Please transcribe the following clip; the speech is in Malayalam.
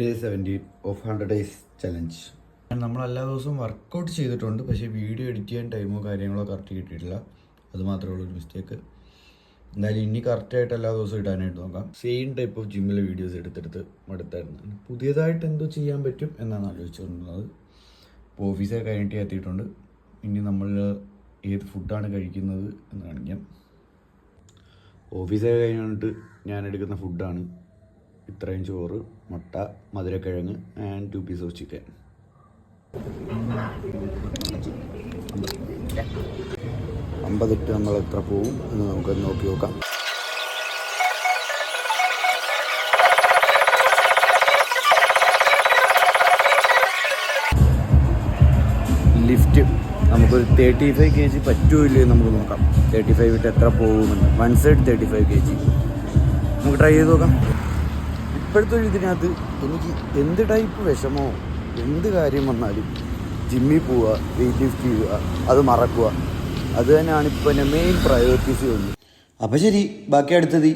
Day seventeen of hundred days challenge നമ്മൾ എല്ലാ ദിവസവും വർക്കൗട്ട് ചെയ്തിട്ടുണ്ട്. പക്ഷേ വീഡിയോ എഡിറ്റ് ചെയ്യാൻ ടൈമോ കാര്യങ്ങളോ കറക്റ്റ് കിട്ടിയിട്ടില്ല. അത് മാത്രമേ ഉള്ളൂ ഒരു മിസ്റ്റേക്ക് എന്തായാലും ഇനി കറക്റ്റായിട്ട് എല്ലാ ദിവസവും ഇടാനായിട്ട് നോക്കാം. സെയിം ടൈപ്പ് ഓഫ് ജിമ്മിലെ വീഡിയോസ് എടുത്തെടുത്ത് മടുത്തായിരുന്നു. പുതിയതായിട്ട് എന്തോ ചെയ്യാൻ പറ്റും എന്നാണ് ആലോചിച്ചുകൊണ്ടിരുന്നത്. ഇപ്പോൾ ഓഫീസൊക്കെ കഴിഞ്ഞിട്ട് എത്തിയിട്ടുണ്ട്. ഇനി നമ്മൾ ഏത് ഫുഡാണ് കഴിക്കുന്നത് എന്ന് കാണിക്കാം. ഓഫീസൊക്കെ കഴിഞ്ഞിട്ട് ഞാൻ എടുക്കുന്ന ഫുഡാണ് ഇത്രയും ചോറ് മുട്ട മധുരക്കിഴങ്ങ് and two piece of chicken അമ്പതിട്ട് നമ്മൾ എത്ര പോവും എന്ന് നമുക്ക് നോക്കി നോക്കാം. ലിഫ്റ്റ് നമുക്കൊരു തേർട്ടി ഫൈവ് കെ ജി പറ്റുമോ ഇല്ലയോ നമുക്ക് നോക്കാം. തേർട്ടി ഫൈവ് ഇട്ട് എത്ര പോകുമെന്ന് one side thirty five K G നമുക്ക് ട്രൈ ചെയ്ത് നോക്കാം. ഇപ്പോഴത്തെ ഒരു ഇതിനകത്ത് എനിക്ക് എന്ത് ടൈപ്പ് വിഷമോ എന്ത് കാര്യം വന്നാലും ജിമ്മിൽ പോവുക വെയിറ്റ് ലിഫ്റ്റ് ചെയ്യുക അത് മറക്കുക. അത് തന്നെയാണ് ഇപ്പോൾ എന്റെ മെയിൻ പ്രയോറിറ്റീസ് ചെയ്യുന്നത് അപ്പോൾ ശരി ബാക്കി അടുത്തത്